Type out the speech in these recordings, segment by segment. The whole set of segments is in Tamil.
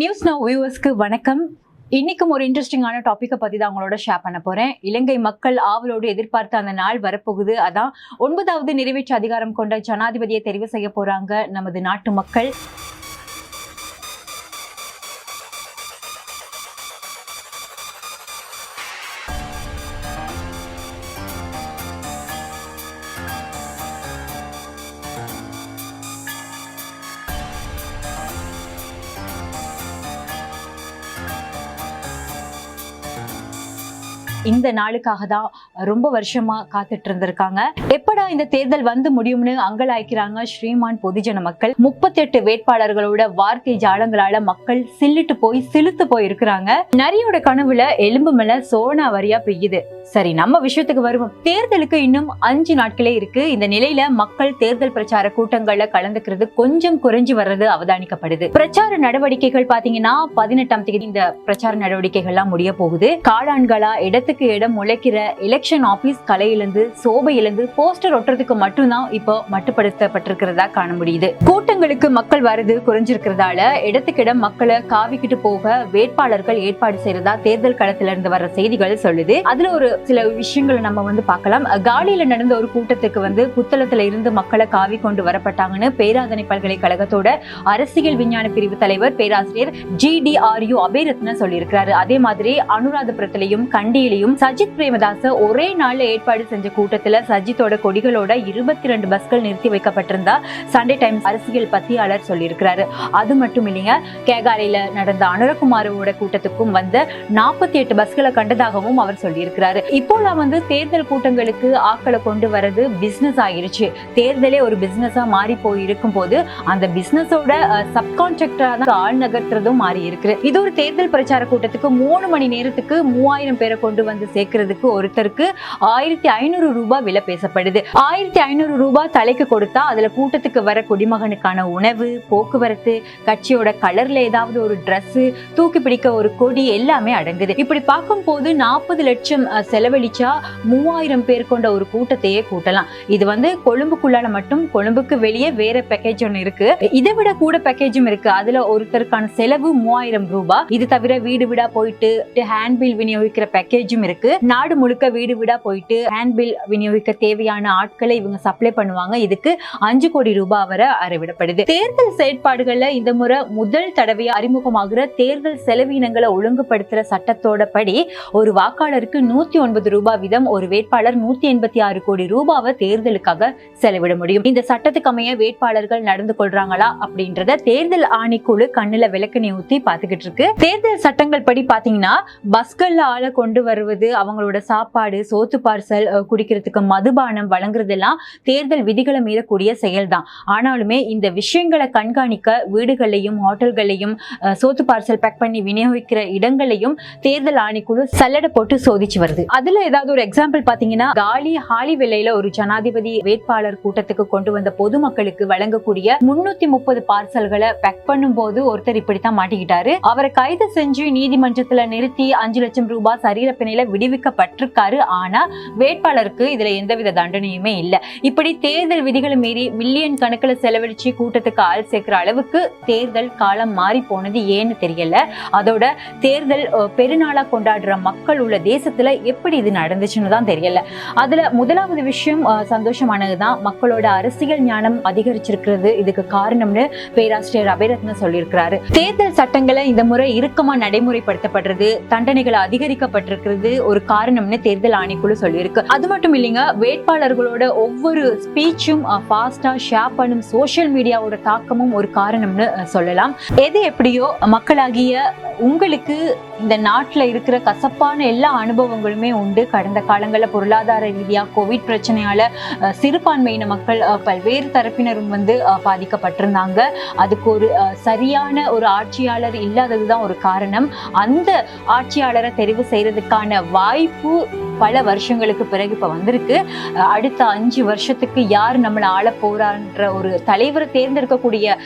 நியூஸ் நோ வியூவர்ஸ்க்கு வணக்கம். இன்னைக்கும் ஒரு இன்ட்ரெஸ்டிங்கான டாப்பிக்கை பற்றி தான் உங்களோட ஷேர் பண்ண போறேன். இலங்கை மக்கள் ஆவலோடு எதிர்பார்த்த அந்த நாள் வரப்போகுது. அதான் ஒன்பதாவது நிறைவேற்று அதிகாரம் கொண்ட ஜனாதிபதியை தெரிவு செய்ய போறாங்க நமது நாட்டு மக்கள். இந்த நாளுக்காக தான் ரொம்ப வருஷமா காத்துட்டு இருந்திருக்காங்க. எப்படா இந்த தேர்தல் வந்து முடியும்னு அங்கலாய்க்கிறாங்க ஸ்ரீமான் பொதுஜன மக்கள். முப்பத்தெட்டு வேட்பாளர்களோட வார்த்தை ஜாலங்களால மக்கள் சில்லிட்டு போய் சிலுத்து போய் இருக்கிறாங்க நரியோட கனவுல எலும்பு மேல சோனா வரியா பெய்யுது. சரி நம்ம விஷயத்துக்கு வருவோம். தேர்தலுக்கு இன்னும் அஞ்சு நாட்களே இருக்கு. இந்த நிலையில மக்கள் தேர்தல் பிரச்சார கூட்டங்கள்ல கலந்துக்கிறது கொஞ்சம் குறைஞ்சு வர்றது அவதானிக்கப்படுது. பிரச்சார நடவடிக்கைகள் பாத்தீங்கன்னா பதினெட்டாம் தேதி இந்த பிரச்சார நடவடிக்கைகள்லாம் முடிய போகுது. காளான்களா இடத்துக்கு இடம் முளைக்கிற எலெக்ஷன் ஆபீஸ் கலையிலிருந்து சோபையிலிருந்து போஸ்டர் ஒட்டுறதுக்கு மட்டும்தான் இப்போ மட்டுப்படுத்தப்பட்டிருக்கிறதா காண முடியுது. கூட்டங்களுக்கு மக்கள் வரது குறைஞ்சிருக்கிறதால இடத்துக்கு இடம் மக்களை காவிக்கிட்டு போக வேட்பாளர்கள் ஏற்பாடு செய்யறதா தேர்தல் களத்துல இருந்து வர்ற செய்திகள் சொல்லுது. அதுல ஒரு சில விஷயங்களை நம்ம வந்து பார்க்கலாம். காலியில நடந்த ஒரு கூட்டத்துக்கு வந்து புத்தளத்துல இருந்து மக்களை காவி கொண்டு வரப்பட்டாங்கன்னு பேராதனை பல்கலைக்கழகத்தோட அரசியல் விஞ்ஞான பிரிவு தலைவர் பேராசிரியர் G T R U Abeyratne சொல்லியிருக்கிறாரு. அதே மாதிரி அனுராதபுரத்திலையும் கண்டியிலையும் சஜித் பிரேமதாச ஒரே நாள்ல ஏற்பாடு செஞ்ச கூட்டத்துல சஜித்தோட கொடிகளோட இருபத்தி ரெண்டு பஸ்கள் நிறுத்தி வைக்கப்பட்டிருந்தா சண்டே டைம்ஸ் அரசியல் பத்தியாளர் சொல்லியிருக்கிறாரு. அது மட்டும் இல்லைங்க கேகாலையில நடந்த அனுரகுமாரோட கூட்டத்துக்கும் வந்த நாற்பத்தி எட்டு பஸ்களை கண்டதாகவும் அவர் சொல்லியிருக்கிறாரு. இப்போலாம் வந்து தேர்தல் கூட்டங்களுக்கு ஆக்களை கொண்டு வர்றது பிசினஸ் ஆயிருச்சு. தேர்தலே ஒரு பிசினஸா மாறி போய் இருக்கும் போது அந்த பிசினஸோட சப்கான்ட்ராக்டரா தான் ஆள் நகர்த்துறதும் மாறி இருக்கு. இது ஒரு தேர்தல் பிரச்சார கூட்டத்துக்கு மூணு மணி நேரத்துக்கு மூவாயிரம் பேரை கொண்டு வந்து சேர்க்கறதுக்கு ஒருத்தருக்கு ஆயிரத்தி ஐநூறு ரூபாய் விலை பேசப்படுது. ஆயிரத்தி ஐநூறு ரூபாய் தலைக்கு கொடுத்தா அதுல கூட்டத்துக்கு வர குடிமகனுக்கான உணவு போக்குவரத்து கட்சியோட கலர்ல ஏதாவது ஒரு ட்ரெஸ் தூக்கி பிடிக்க ஒரு கொடி எல்லாமே அடங்குது. இப்படி பார்க்கும்போது நாற்பது லட்சம் செலவழிச்சா மூவாயிரம் பேர் கொண்ட ஒரு கூட்டத்தையே கூட்டலாம். இது வந்து கொழும்புக்குள்ளால மட்டும் கொழும்புக்கு வெளியே வேற பேக்கேஜ் ஒன்று இருக்கு. இதை விட கூட பேக்கேஜும் இருக்கு. அதுல ஒருத்தருக்கான செலவு மூவாயிரம் ரூபாய் இது தவிர வீடு வீடா போயிட்டு ஹேண்ட் பில் விநியோகிக்கிற பேக்கேஜும் இருக்கு. நாடு முழுக்க வீடு வீடா போயிட்டு ஹேண்ட்பில் விநியோகிக்க தேவையான ஆட்களை இவங்க சப்ளை பண்ணுவாங்க. இதுக்கு அஞ்சு கோடி ரூபாய் வரை அறிவிடப்படுது. தேர்தல் செயற்பாடுகள்ல இந்த முறை முதல் தடவையா அறிமுகமாகிற தேர்தல் செலவினங்களை ஒழுங்குபடுத்துற சட்டத்தோட படி ஒரு வாக்காளருக்கு நூத்தி ஒன்பது ரூபாய் வீதம் ஒரு வேட்பாளர் நூத்தி எண்பத்தி ஆறு கோடி ரூபாவை தேர்தலுக்காக செலவிட முடியும். இந்த சட்டத்துக்கு அமைய வேட்பாளர்கள் நடந்து கொள்றாங்களா அப்படின்றத தேர்தல் ஆணைக்குழு கண்ணுல விளக்கணி ஊத்தி பாத்துக்கிட்டு இருக்கு. தேர்தல் சட்டங்கள் படி பாத்தீங்கன்னா பஸ்கள்ல ஆளை கொண்டு வர வருவது அவங்களோட சாப்பாடு சோத்து பார்சல் குடிக்கிறதுக்கு மதுபானம் வழங்குறதெல்லாம் தேர்தல் விதிகளை மீறக்கூடிய செயல்தான். ஆனாலுமே இந்த விஷயங்களை கண்காணிக்க வீடுகளையும் ஹோட்டல்களையும் சோத்து பார்சல் பேக் பண்ணி விநியோகிக்கிற இடங்களையும் தேர்தல் ஆணைக்குழு சல்லடை போட்டு சோதிச்சு வருது. அதுல ஏதாவது ஒரு எக்ஸாம்பிள் பாத்தீங்கன்னா காலி ஹாலி விலையில ஒரு ஜனாதிபதி வேட்பாளர் கூட்டத்துக்கு கொண்டு வந்த பொதுமக்களுக்கு வழங்கக்கூடிய முன்னூத்தி முப்பது பார்சல்களை பேக் பண்ணும் போது ஒருத்தர் இப்படித்தான் மாட்டிக்கிட்டாரு. அவரை கைது செஞ்சு நீதிமன்றத்துல நிறுத்தி அஞ்சு லட்சம் ரூபாய் சரீர தண்டனையில விடுவிக்கப்பட்டிருக்காரு. ஆனா வேட்பாளருக்கு இதுல எந்தவித தண்டனையுமே இல்லை. இப்படி தேர்தல் விதிகளை மீறி மில்லியன் கணக்குல செலவழிச்சு கூட்டத்துக்கு ஆள் சேர்க்கிற அளவுக்கு தேர்தல் காலம் மாறி போனது ஏன்னு தெரியல. அதோட தேர்தல் பெருநாளா கொண்டாடுற மக்கள் உள்ள தேசத்துல எப்படி இது நடந்துச்சுன்னு தான் தெரியல. அதுல முதலாவது விஷயம் சந்தோஷமானதுதான். மக்களோட அரசியல் ஞானம் அதிகரிச்சிருக்கிறது. இதுக்கு காரணம்னு பேராசிரியர் அபிரத்ன சொல்லியிருக்கிறாரு. தேர்தல் சட்டங்களை இந்த முறை இறுக்கமா நடைமுறைப்படுத்தப்படுறது தண்டனைகள் அதிகரிக்கப்பட்டிருக்கிறது ஒரு காரணம்னு தேர்தல் ஆணைக்குழு சொல்லியிருக்கு. அது மட்டும் இல்லைங்க வேட்பாளர்களோட ஒவ்வொரு ஸ்பீச்சும் ஃபாஸ்டா ஷேர் பண்ணும் சோசியல் மீடியாவோட தாக்கமும் ஒரு காரணம்னு சொல்லலாம். எது எப்படியோ மக்களாகிய உங்களுக்கு இந்த நாட்டில் இருக்கிற கசப்பான எல்லா அனுபவங்களுமே உண்டு. கடந்த காலங்களில் பொருளாதார ரீதியாக கோவிட் பிரச்சனையால் சிறுபான்மையின மக்கள் பல்வேறு தரப்பினரும் வந்து பாதிக்கப்பட்டிருந்தாங்க. அதுக்கு ஒரு சரியான ஒரு ஆட்சியாளர் இல்லாதது தான் ஒரு காரணம். அந்த ஆட்சியாளரை தெரிவு செய்கிறதுக்கான வாய்ப்பு பல வருஷங்களுக்கு பிறகு இப்போ வந்திருக்கு. அடுத்த அஞ்சு வருஷத்துக்கு யார் நம்மளை ஆள போறான்ற ஒரு தலைவரை தேர்ந்தெடுக்கக்கூடிய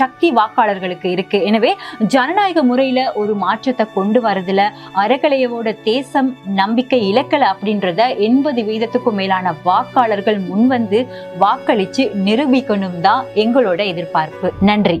சக்தி வாக்காளர்களுக்கு இருக்கு. எனவே ஜனநாயக முறையில் ஒரு மாற்றத்தை கொண்டு வரதுல அறக்கலையோட தேசம் நம்பிக்கை இலக்கல அப்படின்றத எண்பது வீதத்துக்கும் மேலான வாக்காளர்கள் முன்வந்து வாக்களிச்சு நிரூபிக்கணும் தான் எங்களோட எதிர்பார்ப்பு. நன்றி.